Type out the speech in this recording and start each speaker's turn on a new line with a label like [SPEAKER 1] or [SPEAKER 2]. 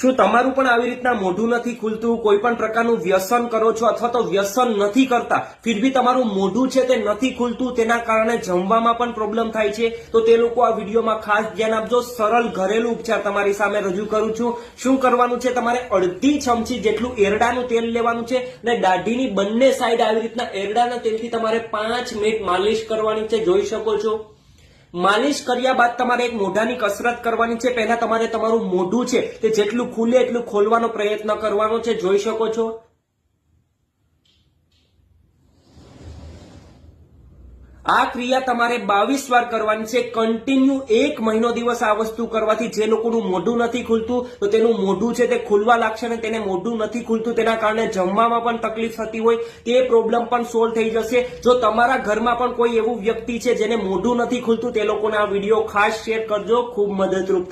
[SPEAKER 1] શું તમારું પણ આવી રીતના મોઢું નથી ખુલતું? કોઈ પણ પ્રકારનું વ્યસન કરો છો અથવા તો વ્યસન નથી કરતા, ફિર બી તમારું મોઢું છે તે નથી ખુલતું, તેના કારણે જમવામાં પણ પ્રોબ્લેમ થાય છે. તો તે લોકો આ વિડીયોમાં ખાસ ધ્યાન આપજો. સરળ ઘરેલું ઉપચાર તમારી સામે રજૂ કરું છું. શું કરવાનું છે? તમારે અડધી ચમચી જેટલું એરડાનું તેલ લેવાનું છે અને દાઢીની બંને સાઈડ આવી રીતના એરડાના તેલથી તમારે પાંચ મિનિટ માલિશ કરવાની છે. જોઈ શકો છો. માલિશ કર્યા બાદ તમારે એક મોઢાની કસરત કરવાની છે. પહેલા તમારે તમારું મોઢું છે તે જેટલું ખુલે એટલું ખોલવાનો પ્રયત્ન કરવાનો છે. જોઈ શકો છો? આ ક્રિયા તમારે બાવીસ વાર કરવાની છે. કન્ટિન્યુ એક મહિનો દિવસ આ વસ્તુ કરવાથી જે લોકોનું મોઢું નથી ખુલતું, તો તેનું મોઢું છે તે ખુલવા લાગશે અને તેને મોઢું નથી ખુલતું, તેના કારણે જમવામાં પણ તકલીફ થતી હોય, તે પ્રોબ્લેમ પણ સોલ્વ થઈ જશે. જો તમારા ઘરમાં પણ કોઈ એવું વ્યક્તિ છે જેને મોઢું નથી ખુલતું, તે લોકોને આ વીડિયો ખાસ શેર કરજો. ખૂબ મદદરૂપ